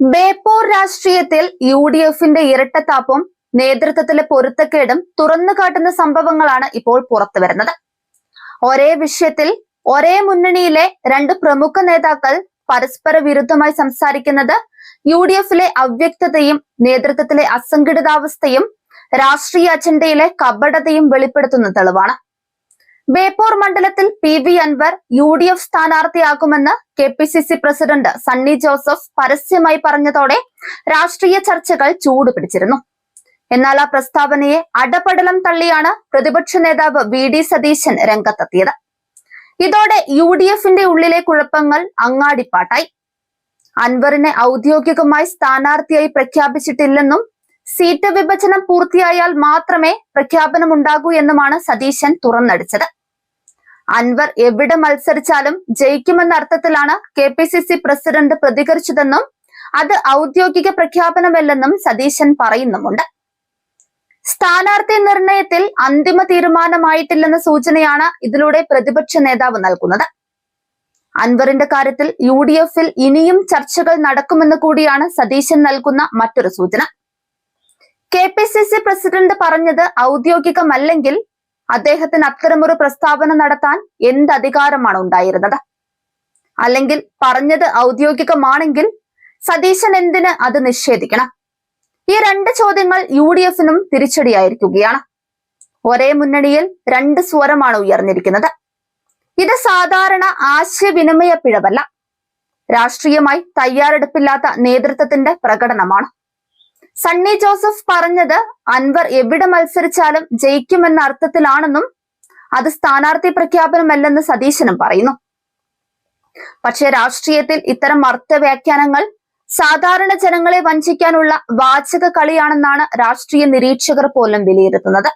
ബേപ്പൂർ രാഷ്ട്രീയത്തിൽ U D എഫിന്റെ ഇരട്ടത്താപ്പും നേതൃത്വത്തിലെ പൊരുത്തക്കേടും തുറന്നു കാട്ടുന്ന സംഭവങ്ങളാണ് ഇപ്പോൾ പുറത്തു വരുന്നത്. ഒരേ വിഷയത്തിൽ ഒരേ മുന്നണിയിലെ രണ്ട് പ്രമുഖ നേതാക്കൾ പരസ്പര വിരുദ്ധമായി സംസാരിക്കുന്നത് യു ഡി എഫിലെ അവ്യക്തതയും നേതൃത്വത്തിലെ അസംഘടിതാവസ്ഥയും രാഷ്ട്രീയ അജണ്ടയിലെ കപടതയും വെളിപ്പെടുത്തുന്ന തെളിവാണ്. ബേപ്പൂർ മണ്ഡലത്തിൽ P V Anwar U D F സ്ഥാനാർത്ഥിയാകുമെന്ന് K P C C president Sunny Joseph പരസ്യമായി പറഞ്ഞതോടെ രാഷ്ട്രീയ ചർച്ചകൾ ചൂടുപിടിച്ചിരുന്നു. എന്നാൽ ആ പ്രസ്താവനയെ അടപടലം തള്ളിയാണ് പ്രതിപക്ഷ നേതാവ് വി ഡി സതീശൻ രംഗത്തെത്തിയത്. ഇതോടെ യു ഡി എഫിന്റെ ഉള്ളിലെ കുഴപ്പങ്ങൾ അങ്ങാടിപ്പാട്ടായി. അൻവറിനെ ഔദ്യോഗികമായി സ്ഥാനാർത്ഥിയായി പ്രഖ്യാപിച്ചിട്ടില്ലെന്നും സീറ്റ് വിഭജനം പൂർത്തിയായാൽ മാത്രമേ പ്രഖ്യാപനമുണ്ടാകൂ എന്നുമാണ് സതീശൻ തുറന്നടിച്ചത്. അൻവർ എവിടെ മത്സരിച്ചാലും ജയിക്കുമെന്ന അർത്ഥത്തിലാണ് K P C C president പ്രതികരിച്ചതെന്നും അത് ഔദ്യോഗിക പ്രഖ്യാപനമല്ലെന്നും സതീശൻ പറയുന്നുമുണ്ട്. സ്ഥാനാർത്ഥി നിർണയത്തിൽ അന്തിമ തീരുമാനമായിട്ടില്ലെന്ന സൂചനയാണ് ഇതിലൂടെ പ്രതിപക്ഷ നേതാവ് നൽകുന്നത്. അൻവറിന്റെ കാര്യത്തിൽ യു ഡി എഫിൽ ഇനിയും ചർച്ചകൾ നടക്കുമെന്ന് കൂടിയാണ് സതീശൻ നൽകുന്ന മറ്റൊരു സൂചന. K P C C president പറഞ്ഞത് ഔദ്യോഗികമല്ലെങ്കിൽ അദ്ദേഹത്തിന് അത്തരമൊരു പ്രസ്താവന നടത്താൻ എന്ത് അധികാരമാണ് ഉണ്ടായിരുന്നത്? അല്ലെങ്കിൽ പറഞ്ഞത് ഔദ്യോഗികമാണെങ്കിൽ സതീശൻ എന്തിന് അത് നിഷേധിക്കണം? ഈ രണ്ട് ചോദ്യങ്ങൾ യു ഡി എഫിനും തിരിച്ചടിയായിരിക്കുകയാണ്. ഒരേ മുന്നണിയിൽ രണ്ട് സ്വരമാണ് ഉയർന്നിരിക്കുന്നത്. ഇത് സാധാരണ ആശയവിനിമയ പിഴവല്ല. രാഷ്ട്രീയമായി തയ്യാറെടുപ്പില്ലാത്ത നേതൃത്വത്തിന്റെ പ്രകടനമാണ്. സണ്ണി ജോസഫ് പറഞ്ഞത് അൻവർ എവിടെ മത്സരിച്ചാലും ജയിക്കുമെന്ന അർത്ഥത്തിലാണെന്നും അത് സ്ഥാനാർത്ഥി പ്രഖ്യാപനമല്ലെന്ന് സതീശനും പറയുന്നു. പക്ഷേ രാഷ്ട്രീയത്തിൽ ഇത്തരം അർത്ഥവ്യാഖ്യാനങ്ങൾ സാധാരണ ജനങ്ങളെ വഞ്ചിക്കാനുള്ള വാചക കളിയാണെന്നാണ് രാഷ്ട്രീയ നിരീക്ഷകർ പോലും വിലയിരുത്തുന്നത്.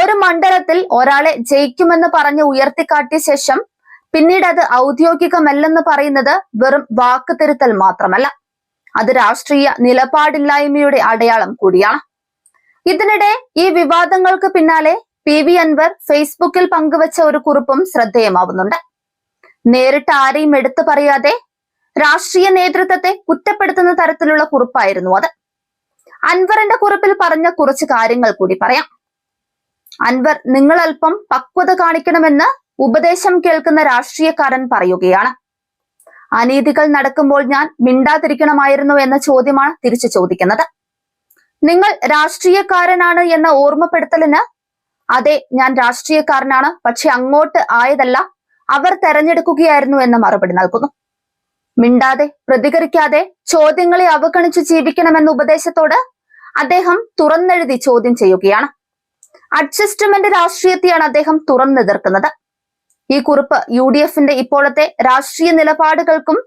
ഒരു മണ്ഡലത്തിൽ ഒരാളെ ജയിക്കുമെന്ന് പറഞ്ഞ് ഉയർത്തിക്കാട്ടിയ ശേഷം പിന്നീട് അത് ഔദ്യോഗികമല്ലെന്ന് പറയുന്നത് വെറും വാക്ക് തിരുത്തൽ മാത്രമല്ല. അത് രാഷ്ട്രീയ നിലപാടില്ലായ്മയുടെ അടയാളം കൂടിയാണ്. ഇതിനിടെ ഈ വിവാദങ്ങൾക്ക് പിന്നാലെ പി വി അൻവർ ഫേസ്ബുക്കിൽ പങ്കുവച്ച ഒരു കുറിപ്പും ശ്രദ്ധേയമാവുന്നുണ്ട്. നേരിട്ട് ആരെയും എടുത്തു പറയാതെ രാഷ്ട്രീയ നേതൃത്വത്തെ കുറ്റപ്പെടുത്തുന്ന തരത്തിലുള്ള കുറിപ്പായിരുന്നു അത്. അൻവറിന്റെ കുറിപ്പിൽ പറഞ്ഞ കുറച്ച് കാര്യങ്ങൾ കൂടി പറയാം. അൻവർ നിങ്ങൾ അല്പം പക്വത കാണിക്കണമെന്ന് ഉപദേശം കേൾക്കുന്ന രാഷ്ട്രീയക്കാരൻ പറയുകയാണ്. അനീതികൾ നടക്കുമ്പോൾ ഞാൻ മിണ്ടാതിരിക്കണമായിരുന്നു എന്ന ചോദ്യമാണ് തിരിച്ചു ചോദിക്കുന്നത്. നിങ്ങൾ രാഷ്ട്രീയക്കാരനാണ് എന്ന ഓർമ്മപ്പെടുത്തലിന് അതെ ഞാൻ രാഷ്ട്രീയക്കാരനാണ് പക്ഷെ അങ്ങോട്ട് ആയതല്ല അവർ തെരഞ്ഞെടുക്കുകയായിരുന്നു എന്ന് മറുപടി നൽകുന്നു. മിണ്ടാതെ പ്രതികരിക്കാതെ ചോദ്യങ്ങളെ അവഗണിച്ച് ജീവിക്കണമെന്ന ഉപദേശത്തോട് അദ്ദേഹം തുറന്നെഴുതി ചോദ്യം ചെയ്യുകയാണ്. അഡ്ജസ്റ്റ്മെന്റ് രാഷ്ട്രീയത്തെയാണ് അദ്ദേഹം തുറന്നെതിർക്കുന്നത്. ഈ കുറിപ്പ് യു ഡി എഫിന്റെ ഇപ്പോഴത്തെ രാഷ്ട്രീയ നിലപാടുകൾക്കും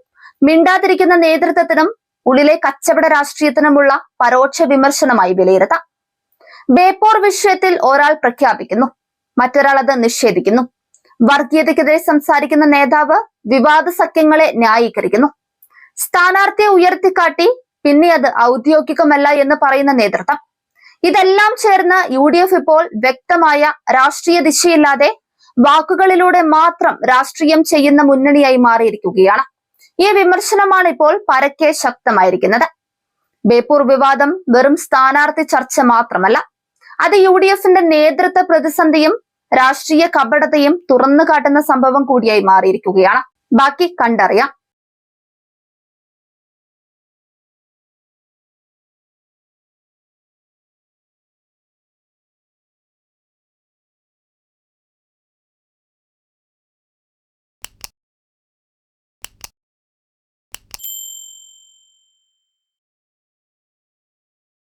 മിണ്ടാതിരിക്കുന്ന നേതൃത്വത്തിനും ഉള്ളിലെ കച്ചവട രാഷ്ട്രീയത്തിനുമുള്ള പരോക്ഷ വിമർശനമായി വിലയിരുത്താം. ബേപ്പൂർ വിഷയത്തിൽ ഒരാൾ പ്രഖ്യാപിക്കുന്നു മറ്റൊരാൾ അത് നിഷേധിക്കുന്നു. വർഗീയതയ്ക്കെതിരെ സംസാരിക്കുന്ന നേതാവ് വിവാദ സഖ്യങ്ങളെ ന്യായീകരിക്കുന്നു. സ്ഥാനാർത്ഥിയെ ഉയർത്തിക്കാട്ടി പിന്നെ അത് ഔദ്യോഗികമല്ല എന്ന് പറയുന്ന നേതൃത്വം. ഇതെല്ലാം ചേർന്ന് യു ഡി എഫ് ഇപ്പോൾ വ്യക്തമായ രാഷ്ട്രീയ ദിശയില്ലാതെ വാക്കുകളിലൂടെ മാത്രം രാഷ്ട്രീയം ചെയ്യുന്ന മുന്നണിയായി മാറിയിരിക്കുകയാണ്. ഈ വിമർശനമാണ് ഇപ്പോൾ പരക്കെ ശക്തമായിരിക്കുന്നത്. ബേപ്പൂർ വിവാദം വെറും സ്ഥാനാർത്ഥി ചർച്ച മാത്രമല്ല അത് യു ഡി എഫിന്റെ നേതൃത്വ പ്രതിസന്ധിയും രാഷ്ട്രീയ കപടതയും തുറന്നു കാട്ടുന്ന സംഭവം കൂടിയായി മാറിയിരിക്കുകയാണ്. ബാക്കി കണ്ടറിയാം.